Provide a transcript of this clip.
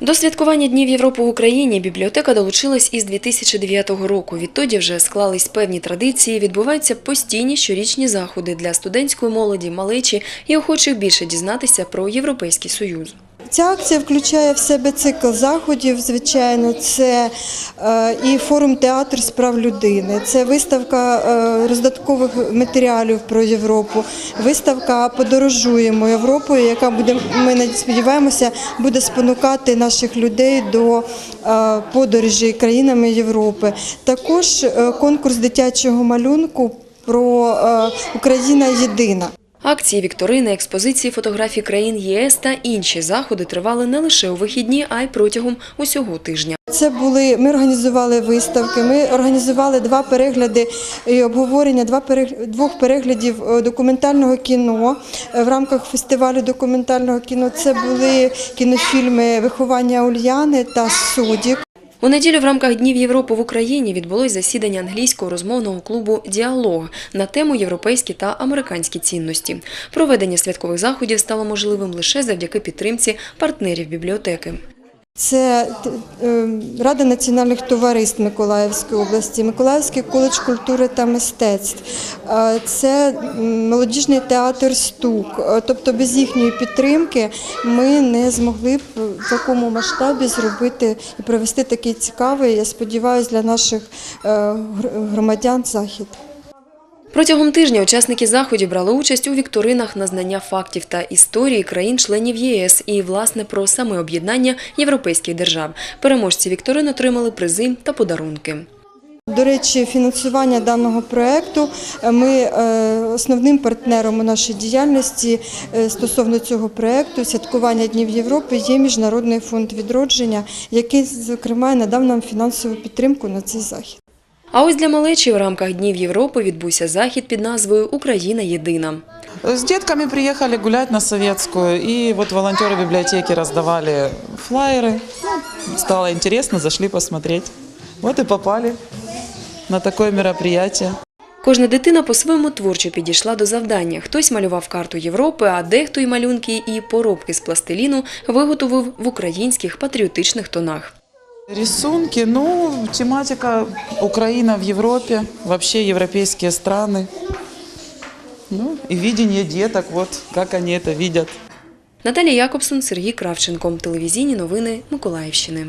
До святкування Днів Європи в Україні бібліотека долучилась із 2009 року. Відтоді вже склались певні традиції, відбуваються постійні щорічні заходи для студентської молоді, малечі і охочих більше дізнатися про Європейський Союз. Ця акція включає в себе цикл заходів. Звичайно, це е, і форум театр справ людини, це виставка е, роздаткових матеріалів про Європу, виставка Подорожуємо Європою, яка буде, ми сподіваємося, буде спонукати наших людей до е, подорожі країнами Європи. Також конкурс дитячого малюнку про Україна єдина. Акції, вікторини, експозиції фотографій країн ЄС та інші заходи тривали не лише у вихідні, а й протягом усього тижня. Це були ми організували виставки. Ми організували два перегляди і обговорення два двох переглядів е, документального кіно е, в рамках фестивалю документального кіно. Це були кінофільми Виховання Ульяни та Судік. У неділю в рамках Днів Європи в Україні відбулось засідання англійського розмовного клубу Діалог на тему європейські та американські цінності. Проведення святкових заходів стало можливим лише завдяки підтримці партнерів бібліотеки. Це е, Рада національних товариств Миколаївської області, Миколаївський коледж культури та мистецтв, е, це молодіжний театр Стук. Е, Тобто без їхньої підтримки ми не змогли б в такому масштабі зробити і провести такий цікавий, я сподіваюся, для наших е, громадян захід. Протягом тижня учасники заходів брали участь у вікторинах на знання фактів та історії країн-членів ЄС і, власне, про саме об'єднання європейських держав. Переможці вікторин отримали призи та подарунки. До речі, фінансування даного проекту е, ми е, основним партнером у нашій діяльності е, стосовно цього проекту святкування Днів Європи є Міжнародний фонд відродження, який зокрема надав нам фінансову підтримку на цей захід. А ось для малечі в рамках Днів Європи відбувся захід під назвою Україна єдина. С детками приехали гулять на Советскую, и вот волонтеры библиотеки раздавали флаеры. Ну, Стало интересно, зашли посмотреть. Вот и попали на такое мероприятие. Кожна дитина по-своєму творчо підійшла до завдання. Хтось малював карту Європи, а дехто й малюнки і поробки з пластиліну виготовив в українських патріотичних тонах. Рисунки, ну, тематика Украина в Европе, вообще европейские страны. Ну, и видение деток, вот как они это видят. Наталія Якобсон, Сергій Кравченко. Телевізійні новини Миколаївщини.